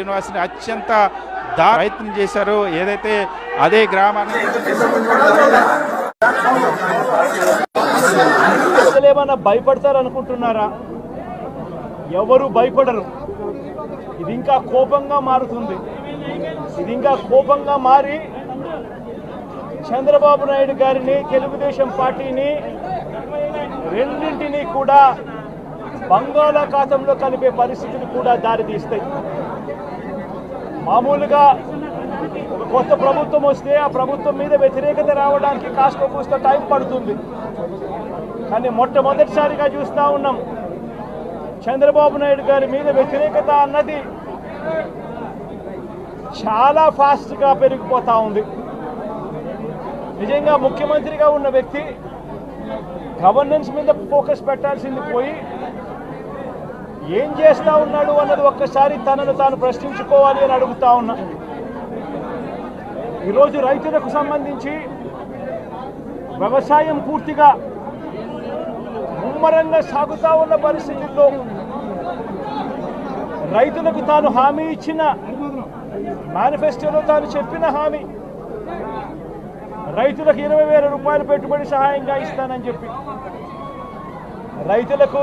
University అత్యంత దా ప్రయత్నం చేశారు. ఏదైతే అదే గ్రామాన్ని ఏమన్నా భయపడతారు అనుకుంటున్నారా ఎవరు భయపడరు. ఇది ఇంకా కోపంగా మారుతుంది. ఇది ఇంకా కోపంగా మారి చంద్రబాబు నాయుడు గారిని తెలుగుదేశం పార్టీని రెండింటినీ కూడా బంగాళాఖాతంలో కలిపే పరిస్థితులు కూడా దారితీస్తాయి. మామూలుగా కొత్త ప్రభుత్వం వస్తే ఆ ప్రభుత్వం మీద వ్యతిరేకత రావడానికి కాస్త కూస్త టైం పడుతుంది. కానీ మొట్టమొదటిసారిగా చూస్తూ ఉన్నాం చంద్రబాబు నాయుడు గారి మీద వ్యతిరేకత అన్నది చాలా ఫాస్ట్గా పెరిగిపోతూ ఉంది. నిజంగా ముఖ్యమంత్రిగా ఉన్న వ్యక్తి గవర్నెన్స్ మీద ఫోకస్ పెట్టాల్సింది పోయి ఏం చేస్తా ఉన్నాడు అన్నది ఒక్కసారి తనను తాను ప్రశ్నించుకోవాలి అని అడుగుతా ఉన్నా. ఈరోజు రైతులకు సంబంధించి వ్యవసాయం పూర్తిగా ముమ్మరంగా సాగుతా ఉన్న పరిస్థితుల్లో రైతులకు తాను హామీ ఇచ్చిన మేనిఫెస్టోలో తాను చెప్పిన హామీ రైతులకు ఇరవై వేల రూపాయలు పెట్టుబడి సహాయంగా ఇస్తానని చెప్పి. రైతులకు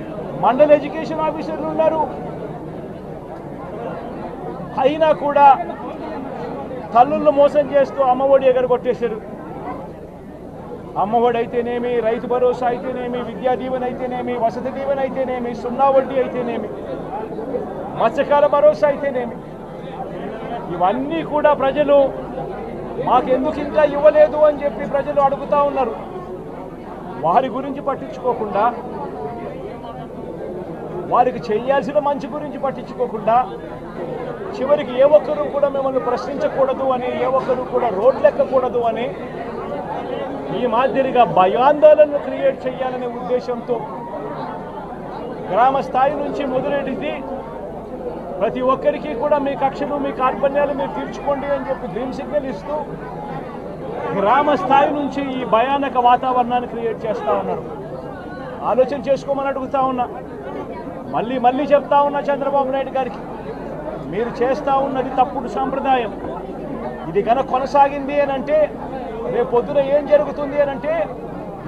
మండల ఎడ్యుకేషన్ ఆఫీసర్లు ఉన్నారు. అయినా కూడా తల్లుళ్ళు మోసం చేస్తూ అమ్మఒడి ఎగరగొట్టేశారు. అమ్మఒడి అయితేనేమి రైతు భరోసా అయితేనేమి విద్యా దీవెన అయితేనేమి వసతి దీవెన అయితేనేమి సున్నా వడ్డీ అయితేనేమి మత్స్యకాల భరోసా అయితేనేమి. ఇవన్నీ కూడా ప్రజలు మాకెందుకు ఇంకా ఇవ్వలేదు అని చెప్పి ప్రజలు అడుగుతా ఉన్నారు. వారి గురించి పట్టించుకోకుండా వారికి చేయాల్సిన మంచి గురించి పట్టించుకోకుండా చివరికి ఏ ఒక్కరూ కూడా మిమ్మల్ని ప్రశ్నించకూడదు అని ఏ ఒక్కరూ కూడా రోడ్లెక్కకూడదు అని ఈ మాదిరిగా భయాందోళనను క్రియేట్ చేయాలనే ఉద్దేశంతో గ్రామ స్థాయి నుంచి మొదలెడితే ప్రతి ఒక్కరికి కూడా మీ కక్షలు మీ కార్పణ్యాలు మీరు తీర్చుకోండి అని చెప్పి గ్రీన్ సిగ్నల్ ఇస్తూ గ్రామ స్థాయి నుంచి ఈ భయానక వాతావరణాన్ని క్రియేట్ చేస్తూ ఉన్నారు. ఆలోచన చేసుకోమని అడుగుతా ఉన్నా. మళ్ళీ మళ్ళీ చెప్తా ఉన్నా చంద్రబాబు నాయుడు గారికి. మీరు చేస్తూ ఉన్నది తప్పుడు సాంప్రదాయం. ఇది కనుక కొనసాగింది అని అంటే రేపు పొద్దున ఏం జరుగుతుంది అని అంటే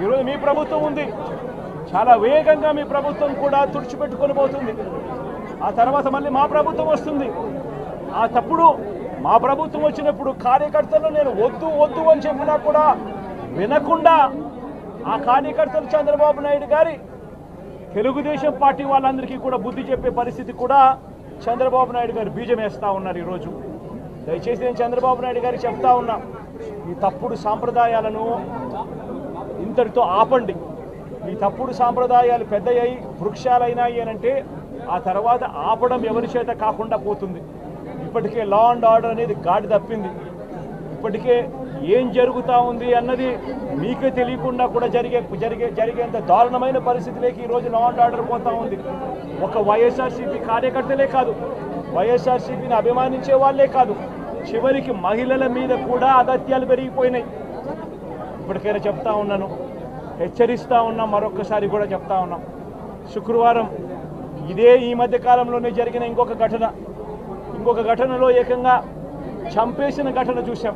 ఈరోజు మీ ప్రభుత్వం ఉంది. చాలా వేగంగా మీ ప్రభుత్వం కూడా తుడిచిపెట్టుకొని పోతుంది. ఆ తర్వాత మళ్ళీ మా ప్రభుత్వం వస్తుంది. ఆ తప్పుడు మా ప్రభుత్వం వచ్చినప్పుడు కార్యకర్తలు నేను వద్దు వద్దు అని చెప్పినా కూడా వినకుండా ఆ కార్యకర్తలు చంద్రబాబు నాయుడు గారి తెలుగుదేశం పార్టీ వాళ్ళందరికీ కూడా బుద్ధి చెప్పే పరిస్థితి కూడా చంద్రబాబు నాయుడు గారు బీజం వేస్తూ ఉన్నారు ఈరోజు. దయచేసి నేను చంద్రబాబు నాయుడు గారికి చెప్తా ఉన్నా ఈ తప్పుడు సాంప్రదాయాలను ఇంతటితో ఆపండి. ఈ తప్పుడు సాంప్రదాయాలు పెద్దయ్యాయి వృక్షాలైనాయి అనంటే ఆ తర్వాత ఆపడం ఎవరి చేత కాకుండా పోతుంది. ఇప్పటికే లా అండ్ ఆర్డర్ అనేది గాడి తప్పింది. ఇప్పటికే ఏం జరుగుతూ ఉంది అన్నది మీకే తెలియకుండా కూడా జరిగే జరిగే జరిగేంత దారుణమైన పరిస్థితిలోకి ఈరోజు లా అండ్ ఆర్డర్ పోతూ ఉంది. ఒక వైఎస్ఆర్సీపీ కార్యకర్తలే కాదు వైఎస్ఆర్సీపీని అభిమానించే వాళ్ళే కాదు చివరికి మహిళల మీద కూడా అగత్యాలు పెరిగిపోయినాయి. ఇప్పటికైనా చెప్తా ఉన్నాను హెచ్చరిస్తూ ఉన్నాం మరొకసారి కూడా చెప్తా ఉన్నాం. శుక్రవారం ఇదే ఈ మధ్య కాలంలోనే జరిగిన ఇంకొక ఘటన. ఇంకొక ఘటనలో ఏకంగా చంపేసిన ఘటన చూసాం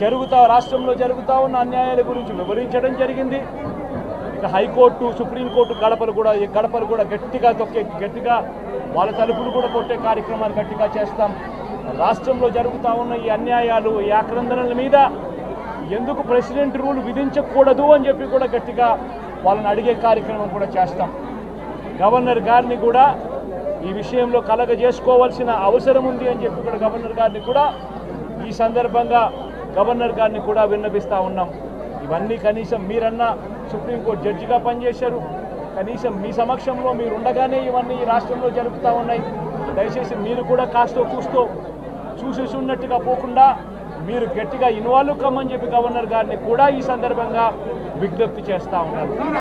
జరుగుతా రాష్ట్రంలో జరుగుతా ఉన్న అన్యాయాల గురించి వివరించడం జరిగింది. ఇక హైకోర్టు సుప్రీంకోర్టు గడపలు కూడా ఈ గడపలు కూడా గట్టిగా తొక్కే గట్టిగా వాళ్ళ తలుపులు కూడా కొట్టే కార్యక్రమాలు గట్టిగా చేస్తాం. రాష్ట్రంలో జరుగుతూ ఉన్న ఈ అన్యాయాలు ఈ ఆక్రందనల మీద ఎందుకు ప్రెసిడెంట్ రూల్ విధించకూడదు అని చెప్పి కూడా గట్టిగా వాళ్ళని అడిగే కార్యక్రమం కూడా చేస్తాం. గవర్నర్ గారిని కూడా ఈ విషయంలో కలగ చేసుకోవాల్సిన అవసరం ఉంది అని చెప్పి కూడా గవర్నర్ గారిని కూడా ఈ సందర్భంగా గవర్నర్ గారిని కూడా విన్నపిస్తూ ఉన్నాం. ఇవన్నీ కనీసం మీరన్నా సుప్రీంకోర్టు జడ్జిగా పనిచేశారు. కనీసం మీ సమక్షంలో మీరు ఉండగానే ఇవన్నీ ఈ రాష్ట్రంలో జరుపుతూ ఉన్నాయి. దయచేసి మీరు కూడా కాస్తో కూస్తో చూసేసి ఉన్నట్టుగా పోకుండా మీరు గట్టిగా ఇన్వాల్వ్ కమ్మని చెప్పి గవర్నర్ గారిని కూడా ఈ సందర్భంగా విజ్ఞప్తి చేస్తూ ఉన్నారు.